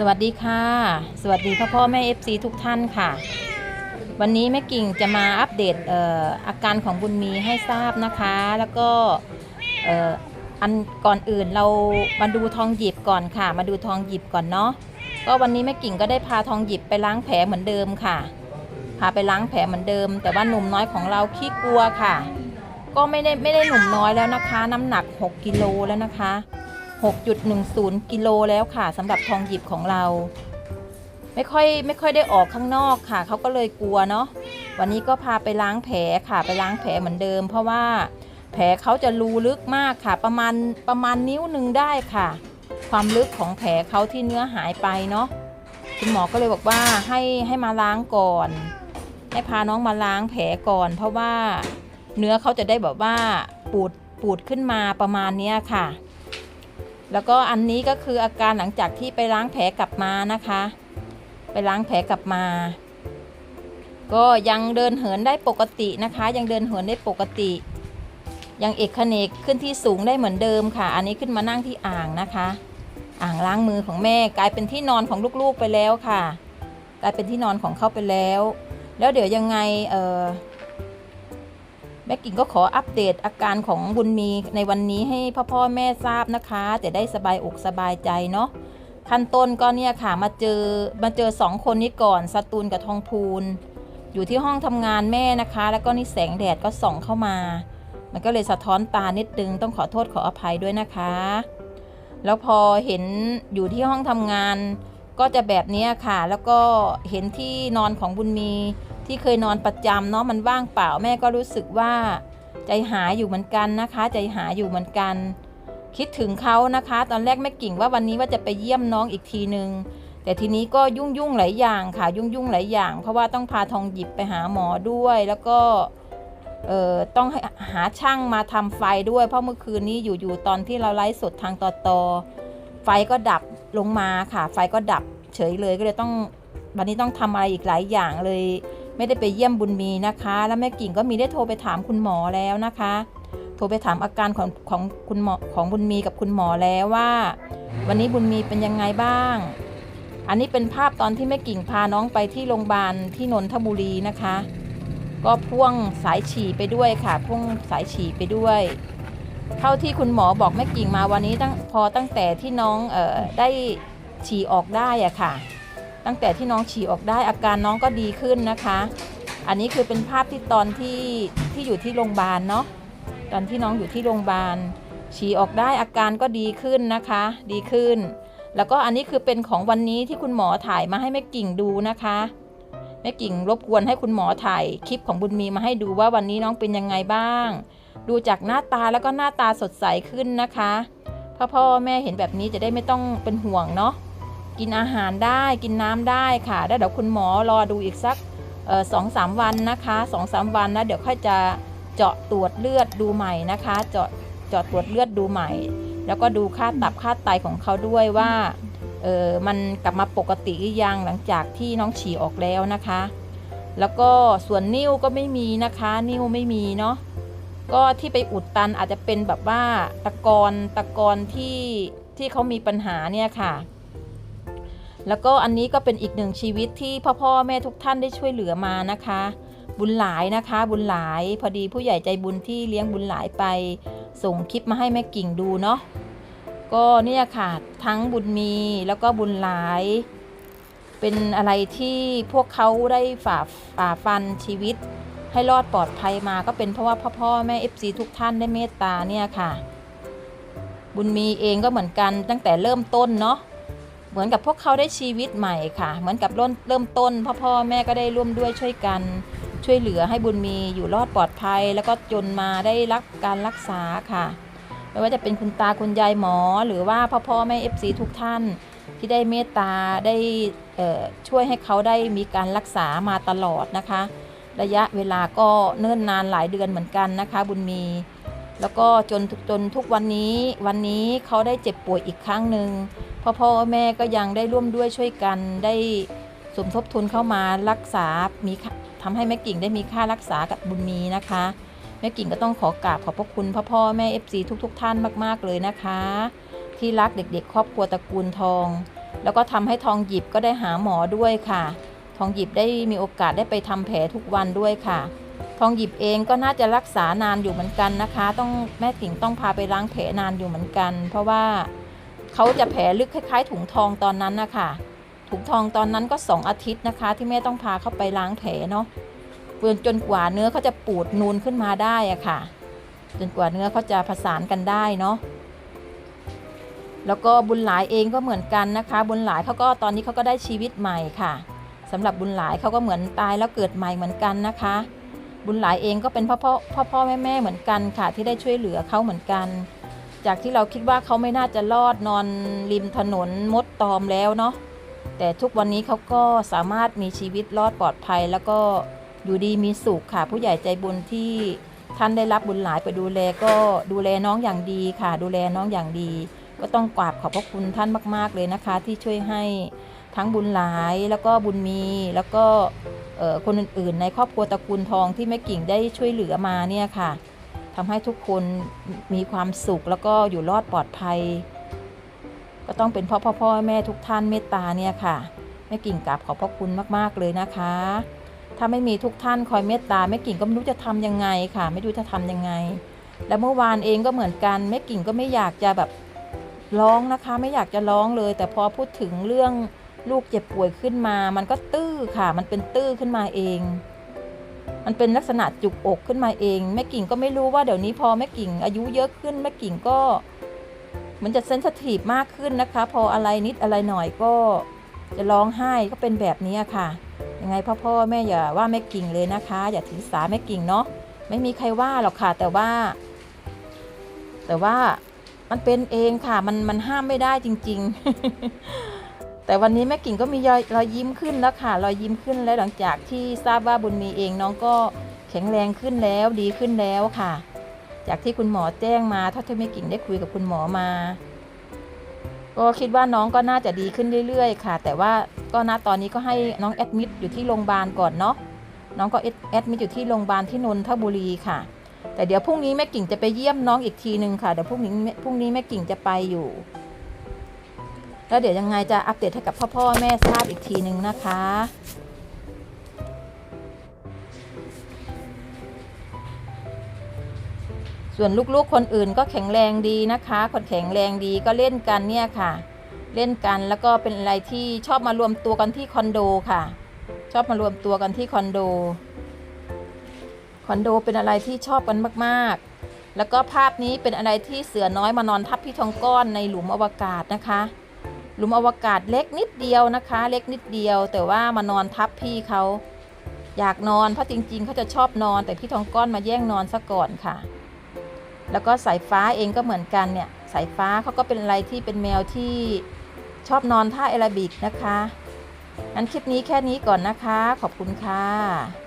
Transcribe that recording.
สวัสดีค่ะ สวัสดีพ่อพ่อแม่ FC ทุกท่านค่ะ วันนี้แม่กิ่งจะมาอัปเดตเอออาการของบุญมีให้ทราบนะคะ แล้วก็อ่ออันก่อนอื่นเรามาดูทองหยิบก่อนค่ะ มาดูทองหยิบก่อนเนาะก็วันนี้แม่กิ่งก็ได้พาทองหยิบไปล้างแผลเหมือนเดิมค่ะ พาไปล้างแผลเหมือนเดิม แต่ว่าหนุ่มน้อยของเราขี้กลัวค่ะ ก็ไม่ได้ไม่ได้หนุ่มน้อยแล้วนะคะ น้ำหนัก 6กิโลแล้วนะคะ 6.10 กิโลแล้วค่ะสำหรับทองหยิบของเรา ไม่ค่อยไม่ค่อยได้ออกข้างนอกค่ะ เขาก็เลยกลัวเนาะวันนี้ก็พาไปล้างแผลค่ะ ไปล้างแผลเหมือนเดิม เพราะว่าแผลเขาจะรูลึกมากค่ะ ประมาณประมาณนิ้วหนึ่งได้ค่ะ ความลึกของแผลเขาที่เนื้อหายไปเนาะคุณหมอก็เลยบอกว่าให้ให้มาล้างก่อน ให้พาน้องมาล้างแผลก่อน เพราะว่าเนื้อเขาจะได้แบบว่าปูดปูดขึ้นมาประมาณนี้ค่ะ แล้วก็อันนี้ก็คืออาการหลังจากที่ไปล้างแผลกลับมานะคะ ไปล้างแผลกลับมา ก็ยังเดินเหินได้ปกตินะคะ ยังเดินเหินได้ปกติ ยังเอกเขนกขึ้นที่สูงได้เหมือนเดิมค่ะ อันนี้ขึ้นมานั่งที่อ่างนะคะ อ่างล้างมือของแม่กลายเป็นที่นอนของลูกๆไปแล้วค่ะ กลายเป็นที่นอนของเขาไปแล้ว แล้วเดี๋ยวยังไงเออ แม่กิ่งก็ขออัปเดตอาการของบุญมีในวันนี้ให้พ่อพ่อแม่ทราบนะคะ จะได้สบายอกสบายใจเนาะขั้นต้นก็เนี่ยค่ะมาเจอมาเจอสองคนนี้ก่อนสตูลกับทองพูน อยู่ที่ห้องทำงานแม่นะคะ แล้วก็นี่แสงแดดก็ส่องเข้ามา มันก็เลยสะท้อนตานิดนึงต้องขอโทษขออภัยด้วยนะคะ แล้วพอเห็นอยู่ที่ห้องทำงาน ก็จะแบบนี้ค่ะ แล้วก็เห็นที่นอนของบุญมี ที่เคยนอนประจำเนาะมันว่างเปล่าแม่ก็รู้สึกว่า ใจหายอยู่เหมือนกันนะคะ ใจหายอยู่เหมือนกัน คิดถึงเขานะคะ ตอนแรกแม่กิ่งว่าวันนี้ว่าจะไปเยี่ยมน้องอีกทีนึงแต่ทีนี้ก็ยุ่งยุ่งหลายอย่างค่ะ ยุ่งยุ่งหลายอย่าง เพราะว่าต้องพาทองหยิบไปหาหมอด้วยแล้วก็เอ่อต้องหหาช่างมาทำไฟด้วย เพราะเมื่อคืนนี้อยู่ๆตอนที่เราไลฟ์สดทางต่อตอไฟก็ดับลงมาค่ะ ไฟก็ดับเฉยเลยก็เลยต้องวันนี้ต้องทำอะไรอีกหลายอย่างเลย ไม่ได้ไปเยี่ยมบุญมีนะคะ แล้วแม่กิ่งก็มีได้โทรไปถามคุณหมอแล้วนะคะ โทรไปถามอาการของของคุณหมอของบุญมีกับคุณหมอแล้วว่า วันนี้บุญมีเป็นยังไงบ้าง อันนี้เป็นภาพตอนที่แม่กิ่งพาน้องไปที่โรงพยาบาลที่นนทบุรีนะคะ ก็พ่วงสายฉี่ไปด้วยค่ะ พ่วงสายฉี่ไปด้วยเท่าที่คุณหมอบอกแม่กิ่งมาวันนี้ตั้งพอตั้งแต่ที่น้องเอ่อได้ฉี่ออกได้อะค่ะ ตั้งแต่ที่น้องฉี่ออกได้อาการน้องก็ดีขึ้นนะคะ อันนี้คือเป็นภาพที่ตอนที่ที่อยู่ที่โรงพยาบาลเนาะตอนที่น้องอยู่ที่โรงพยาบาลฉี่ออกได้อาการก็ดีขึ้นนะคะ ดีขึ้น แล้วก็อันนี้คือเป็นของวันนี้ที่คุณหมอถ่ายมาให้แม่กิ่งดูนะคะแม่กิ่งรบกวนให้คุณหมอถ่ายคลิปของบุญมีมาให้ดูว่าวันนี้น้องเป็นยังไงบ้าง ดูจากหน้าตาแล้วก็หน้าตาสดใสขึ้นนะคะพ่อพ่อแม่เห็นแบบนี้จะได้ไม่ต้องเป็นห่วงเนาะ กินอาหารได้กินน้ำได้ค่ะ แล้วเดี๋ยวคุณหมอรอดูอีกสักสองสามวันนะคะสองสามวันนะเดี๋ยวค่อยจะเจาะตรวจเลือดดูใหม่นะคะ เจาะเจาะตรวจเลือดดูใหม่ แล้วก็ดูค่าตับค่าไตของเขาด้วยว่าเออมันกลับมาปกติหรือยังหลังจากที่น้องฉี่ออกแล้วนะคะ แล้วก็ส่วนนิ้วก็ไม่มีนะคะ นิ้วไม่มีเนาะก็ที่ไปอุดตันอาจจะเป็นแบบว่าตะกอนตะกอนที่ที่เขามีปัญหาเนี่ยค่ะ แล้วก็อันนี้ก็เป็นอีกหนึ่งชีวิตที่พ่อพ่อแม่ทุกท่านได้ช่วยเหลือมานะคะ บุญหลายนะคะ บุญหลาย พอดีผู้ใหญ่ใจบุญที่เลี้ยงบุญหลายไป ส่งคลิปมาให้แม่กิ่งดูเนาะก็เนี่ยค่ะทั้งบุญมีแล้วก็บุญหลาย เป็นอะไรที่พวกเขาได้ฝ่าฝ่าฟันชีวิต ให้รอดปลอดภัยมาก็เป็นเพราะว่าพ่อพ่อแม่ FC ทุกท่านได้เมตตาเนี่ยค่ะ บุญมีเองก็เหมือนกันตั้งแต่เริ่มต้นเนาะ เหมือนกับพวกเขาได้ชีวิตใหม่ค่ะ เหมือนกับเริ่มเริ่มต้นพ่อพ่อแม่ก็ได้ร่วมด้วยช่วยกันช่วยเหลือให้บุญมีอยู่รอดปลอดภัย แล้วก็จนมาได้รับการรักษาค่ะ ไม่ว่าจะเป็นคุณตาคุณยายหมอ หรือว่าพ่อพ่อแม่เอฟซีทุกท่าน ที่ได้เมตตาได้ช่วยให้เขาได้มีการรักษามาตลอดนะคะ ระยะเวลาก็เนิ่นนานหลายเดือนเหมือนกันนะคะ บุญมี แล้วก็จนจนทุกวันนี้วันนี้เขาได้เจ็บป่วยอีกครั้งหนึ่ง พ่อพ่อแม่ก็ยังได้ร่วมด้วยช่วยกันได้สมทบทุนเข้ามารักษา มีทำให้แม่กิ่งได้มีค่ารักษากับบุญมีนะคะ แม่กิ่งก็ต้องขอกราบขอบพระคุณพ่อพ่อแม่ FC ทุกๆทท่านมากๆเลยนะคะ ที่รักเด็กๆ ครอบครัวตระกูลทอง แล้วก็ทำให้ทองหยิบก็ได้หาหมอด้วยค่ะ ทองหยิบได้มีโอกาสได้ไปทำแผลทุกวันด้วยค่ะ ทองหยิบเองก็น่าจะรักษานานอยู่เหมือนกันนะคะ ต้องแม่กิ่งต้องพาไปล้างแผลนานอยู่เหมือนกัน เพราะว่า เขาจะแผลลึกคล้าย ๆ ถุงทองตอนนั้นนะคะถุงทองตอนนั้นก็สองอาทิตย์นะคะ ที่แม่ต้องพาเขาไปล้างแผลเนาะเปืนจนกว่าเนื้อเขาจะปูดนูนขึ้นมาได้อะค่ะ จนกว่าเนื้อเขาจะผสานกันได้เนาะแล้วก็บุญหลายเองก็เหมือนกันนะคะ บุญหลายเขาก็ตอนนี้เขาก็ได้ชีวิตใหม่ค่ะสำหรับบุญหลายเขาก็เหมือนตายแล้วเกิดใหม่เหมือนกันนะคะ บุญหลายเองก็เป็นพ่อพ่อพ่อพ่อแม่แม่เหมือนกันค่ะ ที่ได้ช่วยเหลือเขาเหมือนกัน จากที่เราคิดว่าเขาไม่น่าจะรอดนอนริมถนนมดตอมแล้วเนาะแต่ทุกวันนี้เขาก็สามารถมีชีวิตรอดปลอดภัย แล้วก็อยู่ดีมีสุขค่ะ ผู้ใหญ่ใจบุญที่ท่านได้รับบุญหลายไปดูแลก็ดูแลน้องอย่างดีค่ะ ดูแลน้องอย่างดี ก็ต้องกราบขอบพระคุณท่านมาก ๆ เลยนะคะ ที่ช่วยให้ทั้งบุญหลายแล้วก็บุญมีแล้วก็คนอื่นๆ ในครอบครัวตระกูลทองที่แม่กิ่งได้ช่วยเหลือมาเนี่ยค่ะ ทำให้ทุกคนมีความสุขแล้วก็อยู่รอดปลอดภัย ก็ต้องเป็นพ่อพ่อพ่อแม่ทุกท่านเมตตาเนี่ยค่ะแม่กิ่งกราบขอบพระคุณมากๆเลยนะคะ ถ้าไม่มีทุกท่านคอยเมตตาแม่กิ่งก็ไม่รู้จะทำยังไงค่ะ ไม่รู้จะทำยังไง และเมื่อวานเองก็เหมือนกันแม่กิ่งก็ไม่อยากจะแบบร้องนะคะ ไม่อยากจะร้องเลย แต่พอพูดถึงเรื่องลูกเจ็บป่วยขึ้นมา มันก็ตื้อค่ะ มันเป็นตื้อขึ้นมาเอง มันเป็นลักษณะจุกอกขึ้นมาเอง แม่กิ่งก็ไม่รู้ว่าเดี๋ยวนี้พอแม่กิ่งอายุเยอะขึ้นแม่กิ่งก็ มันจะเซนสทีฟมากขึ้นนะคะ พออะไรนิดอะไรหน่อยก็จะร้องไห้ก็เป็นแบบนี้ค่ะยังไงพ่อพ่อแม่อย่าว่าแม่กิ่งเลยนะคะ อย่าถือสาแม่กิ่งเนาะไม่มีใครว่าหรอกค่ะ แต่ว่า แต่ว่ามันเป็นเองค่ะ มันมันห้ามไม่ได้จริง ๆ แต่วันนี้แม่กิ่งก็มีรอยรอยยิ้มขึ้นแล้วค่ะรอยยิ้มขึ้นแล้วหลังจากที่ทราบว่าบุญมีเองน้องก็แข็งแรงขึ้นแล้วดีขึ้นแล้วค่ะ จากที่คุณหมอแจ้งมาเท่าที่แม่กิ่งได้คุยกับคุณหมอมา ก็คิดว่าน้องก็น่าจะดีขึ้นเรื่อยๆ ค่ะ แต่ว่าก็ณตอนนี้ก็ให้น้องแอดมิดอยู่ที่โรงพยาบาลก่อนเนาะน้องก็แอดมิดอยู่ที่โรงพยาบาลที่นนทบุรีค่ะ แต่เดี๋ยวพรุ่งนี้แม่กิ่งจะไปเยี่ยมน้องอีกทีหนึ่งค่ะเดี๋ยวพรุ่งนี้พรุ่งนี้แม่กิ่งจะไปอยู่ แล้วเดี๋ยวยังไงจะอัปเดตให้กับพ่อพ่อแม่ทราบอีกทีหนึ่งนะคะส่วนลูกๆ คนอื่นก็แข็งแรงดีนะคะ คนแข็งแรงดีก็เล่นกันเนี่ยค่ะ เล่นกันแล้วก็เป็นอะไรที่ชอบมารวมตัวกันที่คอนโดค่ะ ชอบมารวมตัวกันที่คอนโด คอนโดเป็นอะไรที่ชอบกันมากๆ แล้วก็ภาพนี้เป็นอะไรที่เสือน้อยมานอนทับพี่ทองก้อนในหลุมอวกาศนะคะ หลุมอวกาศเล็กนิดเดียวนะคะ เล็กนิดเดียว แต่ว่ามานอนทับพี่เขาอยากนอนเพราะจริง ๆเขาจะชอบนอน แต่พี่ทองก้อนมาแย่งนอนซะก่อนค่ะ แล้วก็สายฟ้าเองก็เหมือนกันเนี่ยสายฟ้าเขาก็เป็นอะไรที่เป็นแมวที่ชอบนอนท่าแอโรบิกนะคะงั้นคลิปนี้แค่นี้ก่อนนะคะ ขอบคุณค่ะ